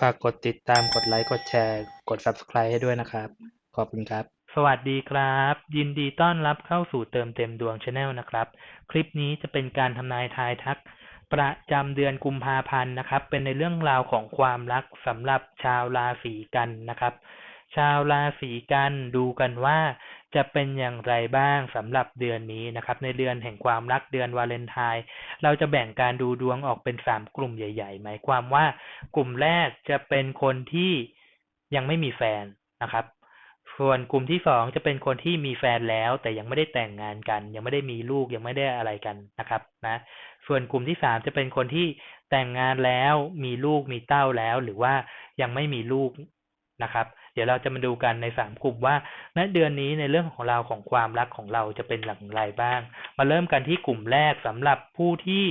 ฝากกดติดตามกดไลค์กดแชร์ กด Subscribe ให้ด้วยนะครับ ขอบคุณครับ สวัสดีครับ ยินดีต้อนรับเข้าสู่เติมเต็มดวงชาแนลนะครับ คลิปนี้จะเป็นการทำนายทายทัก ประจำเดือนกุมภาพันธ์นะครับ เป็นในเรื่องราวของความรักสำหรับชาวราศีกันนะครับ ชาวราศีกันดูกันว่าจะเป็นอย่างไรบ้างสำหรับเดือนนี้นะครับ ในเดือนแห่งความรักเดือนวาเลนไทน์เราจะแบ่งการดูดวงออกเป็นสามกลุ่มใหญ่ๆหมายความว่ากลุ่มแรกจะเป็นคนที่ยังไม่มีแฟนนะครับ ส่วนกลุ่มที่สองจะเป็นคนที่มีแฟนแล้ว แต่ยังไม่ได้แต่งงานกัน ยังไม่ได้มีลูกยังไม่ได้อะไรกันนะครับนะส่วนกลุ่มที่สามจะเป็นคนที่แต่งงานแล้วมีลูกมีเต้าแล้ว หรือว่ายังไม่มีลูกนะครับ เดี๋ยวเราจะมาดูกันในสามกลุ่มว่าณเดือนนี้ในเรื่องของเราของความรักของเราจะเป็นอย่างไรบ้าง มาเริ่มกันที่กลุ่มแรกสำหรับผู้ที่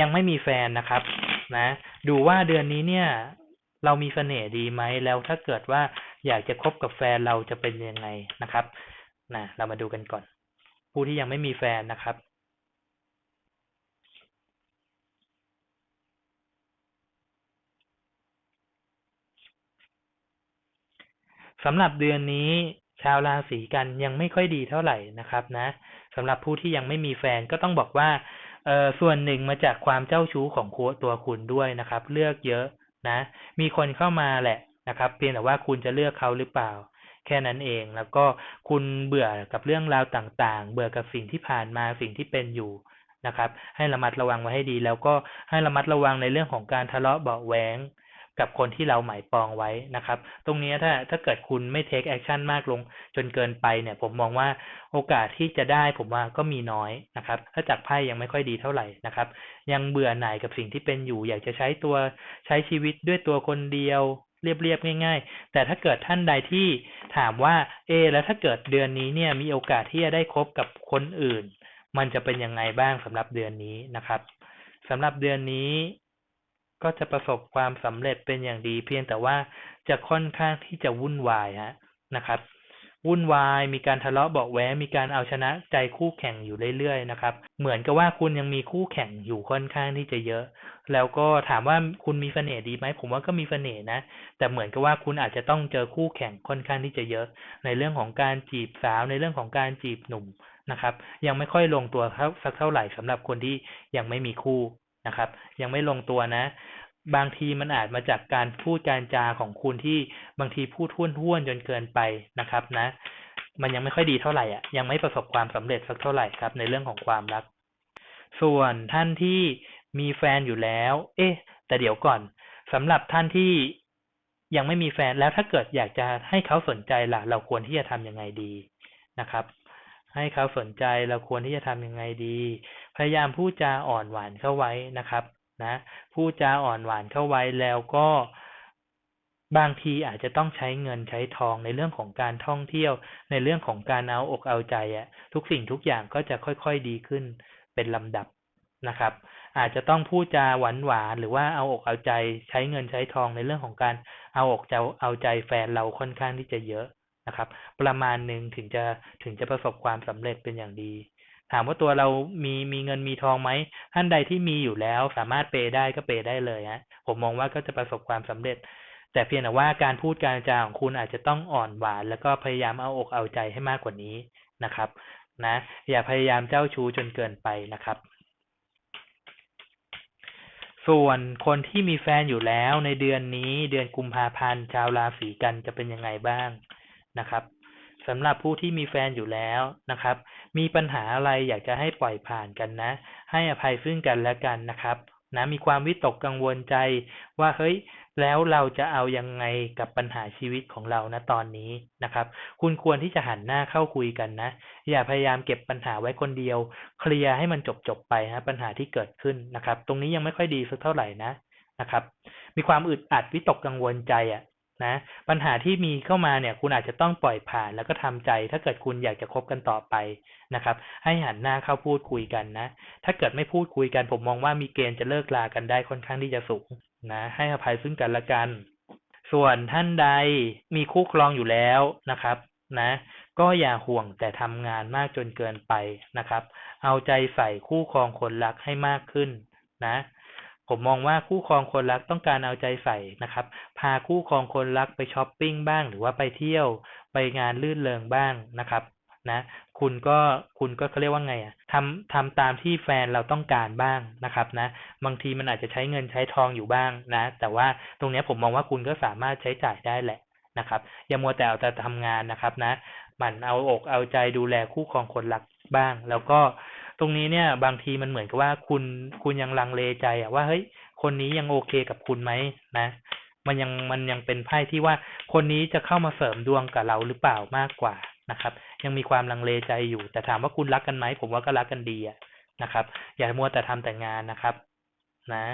ยังไม่มีแฟนนะครับ นะ ดูว่าเดือนนี้เนี่ย เรามีเสน่ห์ดีไหมแล้วถ้าเกิดว่าอยากจะคบกับแฟนเราจะเป็นยังไงนะครับนะเรามาดูกันก่อน ผู้ที่ยังไม่มีแฟนนะครับ สำหรับเดือนนี้ชาวราศีกันยังไม่ค่อยดีเท่าไหร่นะครับนะสำหรับผู้ที่ยังไม่มีแฟนก็ต้องบอกว่าเออส่วนหนึ่งมาจากความเจ้าชู้ของตัวคุณด้วยนะครับ เลือกเยอะนะ มีคนเข้ามาแหละนะครับ เพียงแต่ว่าคุณจะเลือกเขาหรือเปล่า แค่นั้นเองแล้วก็คุณเบื่อกับเรื่องราวต่างๆ เบื่อกับสิ่งที่ผ่านมาสิ่งที่เป็นอยู่นะครับ ให้ระมัดระวังไว้ให้ดี แล้วก็ให้ระมัดระวังในเรื่องของการทะเลาะเบาแหวง กับคนที่เราหมายปองไว้นะครับ ตรงนี้ถ้าถ้าเกิดคุณไม่เทคแอคชั่นมากลงจนเกินไปเนี่ย ผมมองว่าโอกาสที่จะได้ผมว่าก็มีน้อยนะครับ ถ้าจากไพ่ยังไม่ค่อยดีเท่าไหร่นะครับ ยังเบื่อหน่ายกับสิ่งที่เป็นอยู่ อยากจะใช้ตัวใช้ชีวิตด้วยตัวคนเดียวเรียบๆง่าย ๆ แต่ถ้าเกิดท่านใดที่ถามว่า เอ แล้วถ้าเกิดเดือนนี้เนี่ยมีโอกาสที่จะได้คบกับคนอื่น มันจะเป็นยังไงบ้างสำหรับเดือนนี้นะครับสำหรับเดือนนี้ ก็จะประสบความสำเร็จเป็นอย่างดี เพียงแต่ว่าจะค่อนข้างที่จะวุ่นวายฮะนะครับ วุ่นวายมีการทะเลาะเบาแวงมีการเอาชนะใจคู่แข่งอยู่เรื่อยๆนะครับ เหมือนกับว่าคุณยังมีคู่แข่งอยู่ค่อนข้างที่จะเยอะ แล้วก็ถามว่าคุณมีเสน่ห์ดีไหมผมว่าก็มีเสน่ห์นะ แต่เหมือนกับว่าคุณอาจจะต้องเจอคู่แข่งค่อนข้างที่จะเยอะ ในเรื่องของการจีบสาวในเรื่องของการจีบหนุ่มนะครับ ยังไม่ค่อยลงตัวสักเท่าไหร่สำหรับคนที่ยังไม่มีคู่ นะครับ ยังไม่ลงตัวนะ บางทีมันอาจมาจากการพูดการจาของคุณที่บางทีพูดท้วนท้วนจนเกินไปนะครับนะ มันยังไม่ค่อยดีเท่าไหร่อะยังไม่ประสบความสำเร็จสักเท่าไหร่ครับ ในเรื่องของความรัก ส่วนท่านที่มีแฟนอยู่แล้ว เอ๊ะ แต่เดี๋ยวก่อนสำหรับท่านที่ยังไม่มีแฟนแล้วถ้าเกิดอยากจะให้เขาสนใจล่ะ เราควรที่จะทำยังไงดีนะครับ ให้เขาสนใจเราควรที่จะทำยังไงดี พยายามพูดจาอ่อนหวานเข้าไว้นะครับ นะพูดจาอ่อนหวานเข้าไว้แล้วก็บางทีอาจจะต้องใช้เงินใช้ทองในเรื่องของการท่องเที่ยว ในเรื่องของการเอาอกเอาใจอะทุกสิ่งทุกอย่างก็จะค่อยๆดีขึ้นเป็นลำดับนะครับ อาจจะต้องพูดจาหวานหวานหรือว่าเอาอกเอาใจใช้เงินใช้ทองในเรื่องของการเอาอกจะเอาใจแฟนเราค่อนข้างที่จะเยอะ นะครับ ประมาณหนึ่งถึงจะถึงจะประสบความสำเร็จเป็นอย่างดี ถามว่าตัวเรามีมีเงินมีทองไหมท่านใดที่มีอยู่แล้วสามารถเปย์ได้ก็เปย์ได้เลยฮะผมมองว่าก็จะประสบความสำเร็จ แต่เพียงแต่ว่าการพูดการจาของคุณอาจจะต้องอ่อนหวาน แล้วก็พยายามเอาอกเอาใจให้มากกว่านี้นะครับ นะ อย่าพยายามเจ้าชู้จนเกินไปนะครับส่วนคนที่มีแฟนอยู่แล้วในเดือนนี้เดือนกุมภาพันธ์ชาวราศีกันจะเป็นยังไงบ้าง นะครับสำหรับผู้ที่มีแฟนอยู่แล้วนะครับ มีปัญหาอะไรอยากจะให้ปล่อยผ่านกันนะ ให้อภัยซึ่งกันและกันนะครับนะมีความวิตกกังวลใจว่าเฮ้ยแล้วเราจะเอายังไงกับปัญหาชีวิตของเรานะตอนนี้นะครับ คุณควรที่จะหันหน้าเข้าคุยกันนะ อย่าพยายามเก็บปัญหาไว้คนเดียว เคลียร์ให้มันจบจบไปนะปัญหาที่เกิดขึ้นนะครับ ตรงนี้ยังไม่ค่อยดีสักเท่าไหร่นะนะครับ มีความอึดอัดวิตกกังวลใจอะ นะปัญหาที่มีเข้ามาเนี่ย คุณอาจจะต้องปล่อยผ่านแล้วก็ทำใจ ถ้าเกิดคุณอยากจะคบกันต่อไปนะครับ ให้หันหน้าเข้าพูดคุยกันนะ ถ้าเกิดไม่พูดคุยกัน ผมมองว่ามีเกณฑ์จะเลิกลากันได้ค่อนข้างที่จะสูงนะ ให้อภัยซึ่งกันและกัน ส่วนท่านใดมีคู่ครองอยู่แล้วนะครับนะ ก็อย่าห่วงแต่ทำงานมากจนเกินไปนะครับ เอาใจใส่คู่ครองคนรักให้มากขึ้นนะ ผมมองว่าคู่ครองคนรักต้องการเอาใจใส่นะครับ พาคู่ครองคนรักไปช้อปปิ้งบ้าง หรือว่าไปเที่ยวไปงานลื่นเริงบ้างนะครับนะคุณก็คุณก็เขาเรียกว่าไงอะทำทำตามที่แฟนเราต้องการบ้างนะครับนะ บางทีมันอาจจะใช้เงินใช้ทองอยู่บ้างนะ แต่ว่าตรงนี้ผมมองว่าคุณก็สามารถใช้จ่ายได้แหละนะครับอย่ามัวแต่เอาแต่ทำงานนะครับนะหมั่นเอาอกเอาใจดูแลคู่ครองคนรักบ้าง แล้วก็ ตรงนี้เนี่ย บางทีมันเหมือนกับว่าคุณคุณยังลังเลใจอะว่าเฮ้ยคนนี้ยังโอเคกับคุณไหมนะ มันยังมันยังเป็นไพ่ที่ว่าคนนี้จะเข้ามาเสริมดวงกับเราหรือเปล่ามากกว่านะครับ ยังมีความลังเลใจอยู่ แต่ถามว่าคุณรักกันไหมผมว่าก็รักกันดีอะนะครับ อย่ามัวแต่ทำแต่งานนะครับ นะ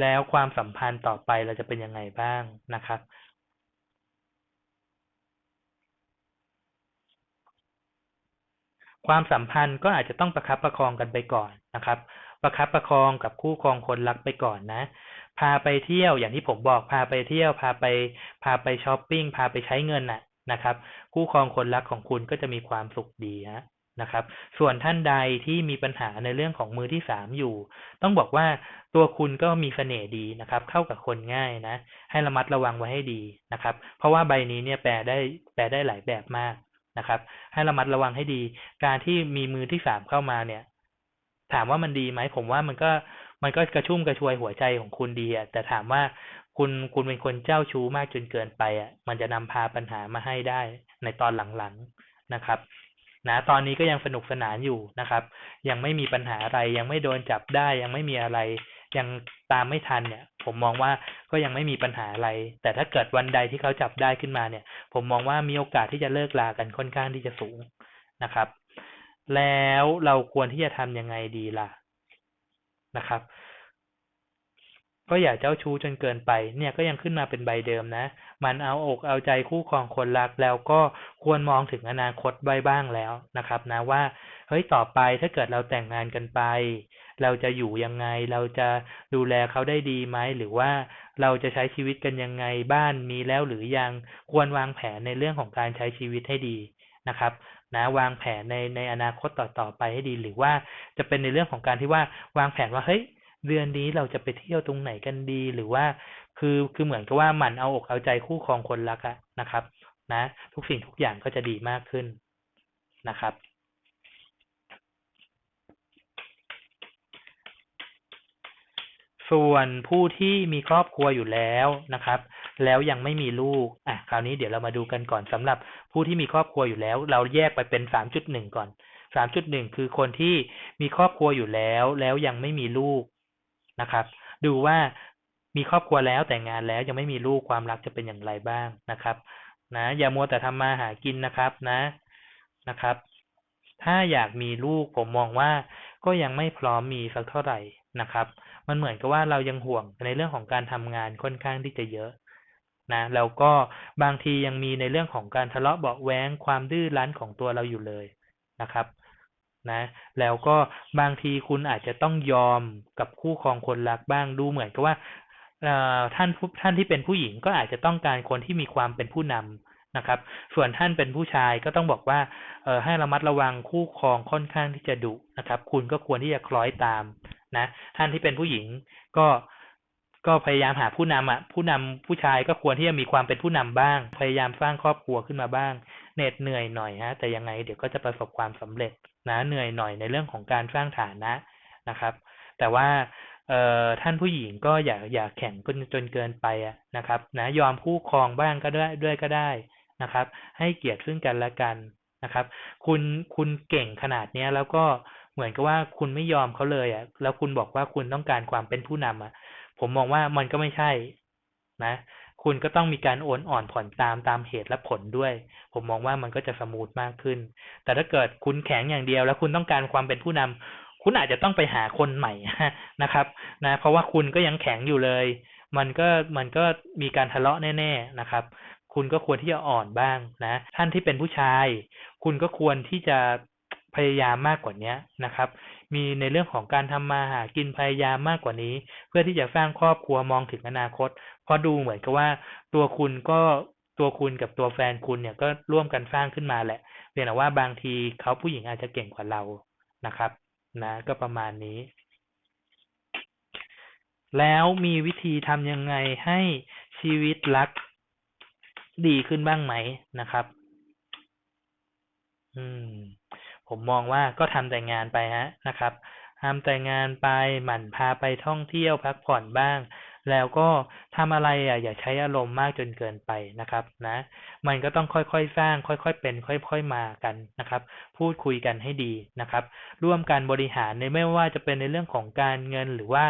แล้วความสัมพันธ์ต่อไปเราจะเป็นยังไงบ้างนะครับ ความสัมพันธ์ก็อาจจะต้องประคับประคองกันไปก่อนนะครับ ประคับประคองกับคู่ครองคนรักไปก่อนนะ พาไปเที่ยวอย่างที่ผมบอกพาไปเที่ยว พาไปพาไปช้อปปิ้งพาไปใช้เงินน่ะนะครับ คู่ครองคนรักของคุณก็จะมีความสุขดีฮะนะครับ ส่วนท่านใดที่มีปัญหาในเรื่องของมือที่สามอยู่ ต้องบอกว่าตัวคุณก็มีเสน่ห์ดีนะครับ เข้ากับคนง่ายนะ ให้ระมัดระวังไว้ให้ดีนะครับ เพราะว่าใบนี้เนี่ยแปลได้แปลได้หลายแบบมาก นะครับ ให้ระมัดระวังให้ดี การที่มีมือที่สามเข้ามาเนี่ย ถามว่ามันดีไหมผมว่ามันก็มันก็กระชุ่มกระชวยหัวใจของคุณดีอะแต่ถามว่าคุณคุณเป็นคนเจ้าชู้มากจนเกินไปอะมันจะนำพาปัญหามาให้ได้ในตอนหลังๆนะครับ นะตอนนี้ก็ยังสนุกสนานอยู่นะครับ ยังไม่มีปัญหาอะไร ยังไม่โดนจับได้ ยังไม่มีอะไร ยังตามไม่ทันเนี่ย ผมมองว่าก็ยังไม่มีปัญหาอะไร แต่ถ้าเกิดวันใดที่เขาจับได้ขึ้นมาเนี่ย ผมมองว่ามีโอกาสที่จะเลิกลากันค่อนข้างที่จะสูงนะครับ แล้วเราควรที่จะทำยังไงดีล่ะนะครับ ก็อย่าเจ้าชู้จนเกินไป เนี่ยก็ยังขึ้นมาเป็นใบเดิมนะ มันเอาอกเอาใจคู่ครองคนรักแล้วก็ควรมองถึงอนาคตไว้บ้างแล้วนะครับ นะว่าเฮ้ยต่อไปถ้าเกิดเราแต่งงานกันไป เราจะอยู่ยังไง เราจะดูแลเขาได้ดีไหมหรือว่าเราจะใช้ชีวิตกันยังไงบ้านมีแล้วหรือยังควรวางแผนในเรื่องของการใช้ชีวิตให้ดีนะครับนะวางแผนในในอนาคตต่อๆไปให้ดี หรือว่าจะเป็นในเรื่องของการที่ว่าวางแผนว่าเฮ้ย เดือนนี้เราจะไปเที่ยวตรงไหนกันดีหรือว่าคือคือเหมือนกับว่าหมั่นเอาอกเอาใจคู่ครองคนรักอะนะครับ นะ ทุกสิ่งทุกอย่างก็จะดีมากขึ้นนะครับ ส่วนผู้ที่มีครอบครัวอยู่แล้วนะครับ แล้วยังไม่มีลูกอะคราวนี้เดี๋ยวเรามาดูกันก่อนสำหรับผู้ที่มีครอบครัวอยู่แล้ว เราแยกไปเป็นสามจุดหนึ่งก่อนสามจุดหนึ่งคือคนที่มีครอบครัวอยู่แล้ว แล้วยังไม่มีลูก นะครับ ดูว่ามีครอบครัวแล้วแต่งงานแล้วยังไม่มีลูกความรักจะเป็นอย่างไรบ้างนะครับ นะ อย่ามัวแต่ทำมาหากินนะครับนะนะครับ ถ้าอยากมีลูกผมมองว่าก็ยังไม่พร้อมมีสักเท่าไหร่นะครับ มันเหมือนกับว่าเรายังห่วงในเรื่องของการทำงานค่อนข้างที่จะเยอะนะแล้วก็บางทียังมีในเรื่องของการทะเลาะเบาะแว้งความดื้อรั้นของตัวเราอยู่เลยนะครับ นะแล้วก็บางทีคุณอาจจะต้องยอมกับคู่ครองคนรักบ้างดูเหมือนกับว่าท่านท่านที่เป็นผู้หญิงก็อาจจะต้องการคนที่มีความเป็นผู้นำนะครับ ส่วนท่านเป็นผู้ชายก็ต้องบอกว่าเออให้ระมัดระวังคู่ครองค่อนข้างที่จะดุนะครับ คุณก็ควรที่จะคล้อยตามนะท่านที่เป็นผู้หญิงก็ก็พยายามหาผู้นำอะผู้นำผู้ชายก็ควรที่จะมีความเป็นผู้นำบ้าง พยายามสร้างครอบครัวขึ้นมาบ้าง เหน็ดเหนื่อยหน่อยฮะแต่ยังไงเดี๋ยวก็จะประสบความสำเร็จนะเหนื่อยหน่อยในเรื่องของการสร้างฐานะนะครับ แต่ว่าเอ่อท่านผู้หญิงก็อย่าอย่าแข็งจนจนเกินไปนะครับ นะยอมคู่ครองบ้างก็ได้ด้วยก็ได้นะครับ ให้เกียรติซึ่งกันและกันนะครับ คุณคุณเก่งขนาดเนี้ยแล้วก็เหมือนกับว่าคุณไม่ยอมเขาเลยอะ แล้วคุณบอกว่าคุณต้องการความเป็นผู้นำอะ ผมมองว่ามันก็ไม่ใช่นะ คุณก็ต้องมีการโอนอ่อนผ่อนตามตามเหตุและผลด้วย ผมมองว่ามันก็จะสมูทมากขึ้น แต่ถ้าเกิดคุณแข็งอย่างเดียว แล้วคุณต้องการความเป็นผู้นำคุณอาจจะต้องไปหาคนใหม่นะครับนะเพราะว่าคุณก็ยังแข็งอยู่เลย มันก็มันก็มีการทะเลาะแน่ ๆนะครับ คุณก็ควรที่จะอ่อนบ้างนะ ท่านที่เป็นผู้ชาย คุณก็ควรที่จะ พยายามมากกว่านี้นะครับ มีในเรื่องของการทำมาหากินพยายามมากกว่านี้ เพื่อที่จะสร้างครอบครัวมองถึงอนาคต เพราะดูเหมือนกับว่าตัวคุณก็ตัวคุณกับตัวแฟนคุณเนี่ยก็ร่วมกันสร้างขึ้นมาแหละเพียงแต่ว่าบางทีเขาผู้หญิงอาจจะเก่งกว่าเรานะครับ นะ ก็ประมาณนี้ แล้วมีวิธีทำยังไงให้ชีวิตรักดีขึ้นบ้างไหมนะครับ อืม ผมมองว่าก็ทำแต่งานไปฮะนะครับทำแต่งานไปหมั่นพาไปท่องเที่ยวพักผ่อนบ้าง แล้วก็ทำอะไรอะอย่าใช้อารมณ์มากจนเกินไปนะครับนะ มันก็ต้องค่อยๆสร้าง ค่อยๆเป็น ค่อยๆมากันนะครับ พูดคุยกันให้ดีนะครับ ร่วมกันบริหารในไม่ว่าจะเป็นในเรื่องของการเงินหรือว่า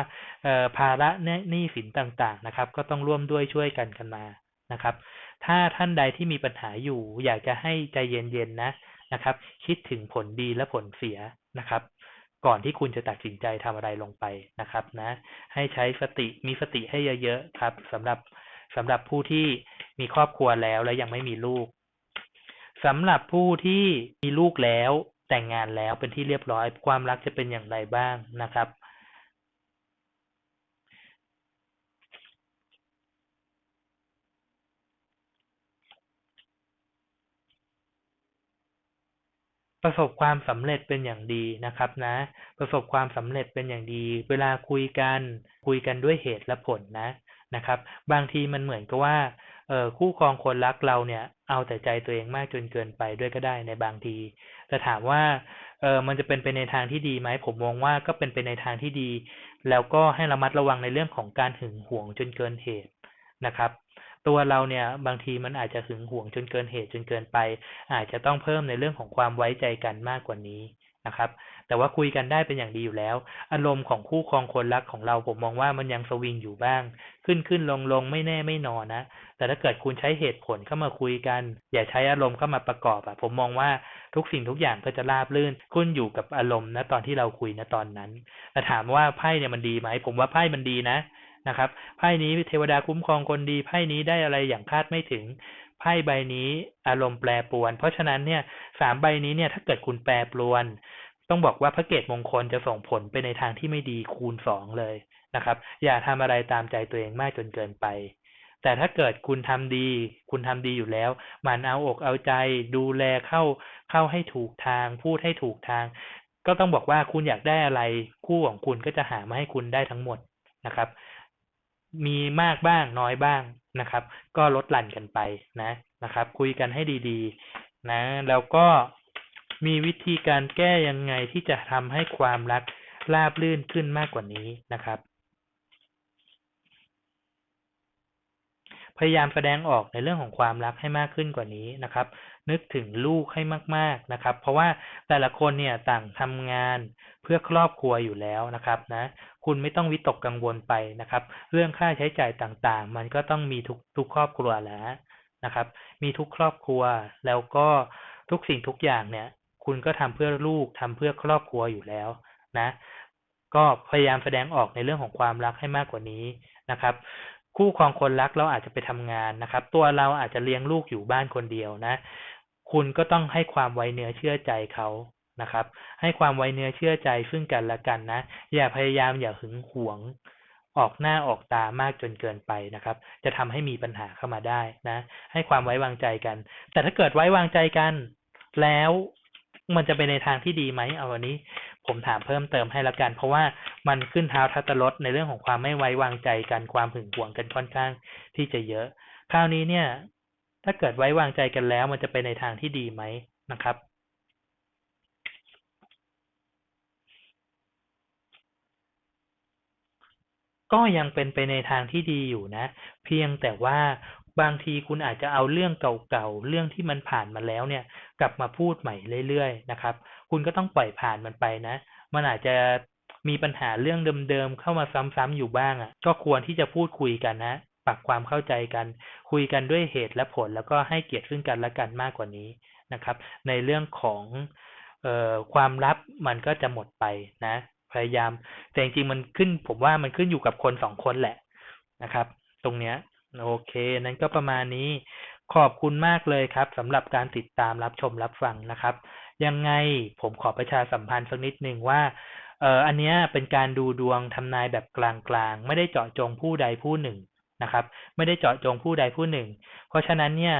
ภาระหนี้สินต่างๆนะครับ ก็ต้องร่วมด้วยช่วยกันกันมานะครับ ถ้าท่านใดที่มีปัญหาอยู่ อยากจะให้ใจเย็นๆนะ นะครับ คิดถึงผลดีและผลเสียนะครับ ก่อนที่คุณจะตัดสินใจทำอะไรลงไปนะครับนะ ให้ใช้สติมีสติให้เยอะๆครับสำหรับสำหรับผู้ที่มีครอบครัวแล้วและยังไม่มีลูกสำหรับผู้ที่มีลูกแล้วแต่งงานแล้วเป็นที่เรียบร้อย ความรักจะเป็นอย่างไรบ้างนะครับ ประสบความสำเร็จเป็นอย่างดีนะครับนะ ประสบความสำเร็จเป็นอย่างดี เวลาคุยกันคุยกันด้วยเหตุและผลนะนะครับ บางทีมันเหมือนกับว่าเออคู่ครองคนรักเราเนี่ย เอาแต่ใจตัวเองมากจนเกินไปด้วยก็ได้ในบางที แต่ถามว่าเออมันจะเป็นไปในทางที่ดีไหมผมมองว่าก็เป็นไปในทางที่ดี แล้วก็ให้ระมัดระวังในเรื่องของการหึงหวงจนเกินเหตุนะครับ ตัวเราเนี่ยบางทีมันอาจจะหึงหวงจนเกินเหตุจนเกินไป อาจจะต้องเพิ่มในเรื่องของความไว้ใจกันมากกว่านี้นะครับ แต่ว่าคุยกันได้เป็นอย่างดีอยู่แล้ว อารมณ์ของคู่ครองคนรักของเราผมมองว่ามันยังสวิงอยู่บ้าง ขึ้นขึ้นลงลงไม่แน่ไม่นอนนะ แต่ถ้าเกิดคุณใช้เหตุผลเข้ามาคุยกัน อย่าใช้อารมณ์เข้ามาประกอบอะผมมองว่าทุกสิ่งทุกอย่างก็จะราบรื่นขึ้นอยู่กับอารมณ์นะตอนที่เราคุยนะตอนนั้นแต่ถามว่าไพ่เนี่ยมันดีไหมผมว่าไพ่มันดีนะ นะครับไพ่นี้เทวดาคุ้มครองคนดีไพ่นี้ได้อะไรอย่างคาดไม่ถึงไพ่ใบนี้อารมณ์แปรปรวน เพราะฉะนั้นเนี่ยสามใบนี้เนี่ยถ้าเกิดคุณแปรปรวน ต้องบอกว่าพระเกตมงคลจะส่งผลไปในทางที่ไม่ดีคูณสองเลยนะครับ อย่าทำอะไรตามใจตัวเองมากจนเกินไป แต่ถ้าเกิดคุณทำดี คุณทำดีอยู่แล้ว มันเอาอกเอาใจดูแลเข้าเข้าให้ถูกทาง พูดให้ถูกทาง ก็ต้องบอกว่าคุณอยากได้อะไรคู่ของคุณก็จะหามาให้คุณได้ทั้งหมดนะครับ มีมากบ้างน้อยบ้างนะครับ ก็ลดหลั่นกันไปนะนะครับ คุยกันให้ดีๆ นะ แล้วก็มีวิธีการแก้ยังไงที่จะทำให้ความรักราบรื่นขึ้นมากกว่านี้นะครับ พยายามแสดงออกในเรื่องของความรักให้มากขึ้นกว่านี้นะครับ นึกถึงลูกให้มาก ๆนะครับ เพราะว่าแต่ละคนเนี่ยต่างทำงานเพื่อครอบครัวอยู่แล้วนะครับนะคุณไม่ต้องวิตกกังวลไปนะครับ เรื่องค่าใช้จ่ายต่างๆ มันก็ต้องมีทุกทุกครอบครัวแล้วนะครับ มีทุกครอบครัวแล้วก็ทุกสิ่งทุกอย่างเนี่ย คุณก็ทำเพื่อลูกทำเพื่อครอบครัวอยู่แล้วนะ ก็พยายามแสดงออกในเรื่องของความรักให้มากกว่านี้นะครับคู่ครองคนรักเราอาจจะไปทำงานนะครับ ตัวเราอาจจะเลี้ยงลูกอยู่บ้านคนเดียวนะ คุณก็ต้องให้ความไว้เนื้อเชื่อใจเขานะครับ ให้ความไว้เนื้อเชื่อใจซึ่งกันและกันนะ อย่าพยายามอย่าหึงหวง ออกหน้าออกตามากจนเกินไปนะครับ จะทำให้มีปัญหาเข้ามาได้นะ ให้ความไว้วางใจกัน แต่ถ้าเกิดไว้วางใจกัน แล้วมันจะไปในทางที่ดีไหมเอาวันนี้ ผมถามเพิ่มเติมให้ละกัน เพราะว่ามันขึ้นเท้าทัตลดในเรื่องของความไม่ไว้วางใจกันความหึงหวงกันค่อนข้างที่จะเยอะ คราวนี้เนี่ย ถ้าเกิดไว้วางใจกันแล้ว มันจะไปในทางที่ดีไหมนะครับ ก็ยังเป็นไปในทางที่ดีอยู่นะ เพียงแต่ว่าบางทีคุณอาจจะเอาเรื่องเก่าๆ เรื่องที่มันผ่านมาแล้วเนี่ย กลับมาพูดใหม่เรื่อยๆ นะครับ คุณก็ต้องปล่อยผ่านมันไปนะ มันอาจจะมีปัญหาเรื่องเดิมๆ เข้ามาซ้ำๆอยู่บ้างอะ่ะ ก็ควรที่จะพูดคุยกันนะ ปรับความเข้าใจกัน คุยกันด้วยเหตุและผล แล้วก็ให้เกียรติซึ่งกันและกันมากกว่านี้นะครับ ในเรื่องของออความลับมันก็จะหมดไปนะ พยายามแต่จริงๆมันขึ้น ผมว่ามันขึ้นอยู่กับคนสองคนแหละนะครับ ตรงเนี้ยโอเค นั้นก็ประมาณนี้ขอบคุณมากเลยครับสำหรับการติดตามรับชมรับฟังนะครับ ยังไงผมขอประชาสัมพันธ์สักนิดหนึ่งว่าเอออันเนี้ยเป็นการดูดวงทำนายแบบกลางๆ ไม่ได้เจาะจงผู้ใดผู้หนึ่ง นะครับ ไม่ได้เจาะจงผู้ใดผู้หนึ่ง เพราะฉะนั้นเนี่ย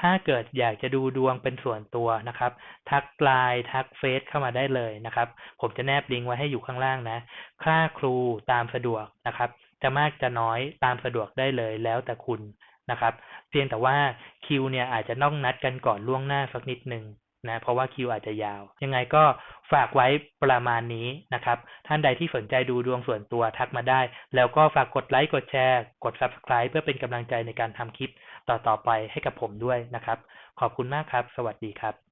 ถ้าเกิดอยากจะดูดวงเป็นส่วนตัวนะครับ ทักไลน์ทักเฟซเข้ามาได้เลยนะครับ ผมจะแนบลิงก์ไว้ให้อยู่ข้างล่างนะ ค่าครูตามสะดวกนะครับ จะมากจะน้อยตามสะดวกได้เลยแล้วแต่คุณนะครับ เพียงแต่ว่าคิวเนี่ยอาจจะต้องนัดกันก่อนล่วงหน้าสักนิดหนึ่ง นะเพราะว่าคิวอาจจะยาว ยังไงก็ฝากไว้ประมาณนี้นะครับ ท่านใดที่สนใจดูดวงส่วนตัวทักมาได้ แล้วก็ฝากกดไลค์กดแชร์ กด subscribe เพื่อเป็นกำลังใจในการทำคลิปต่อๆไปให้กับผมด้วยนะครับ ขอบคุณมากครับ สวัสดีครับ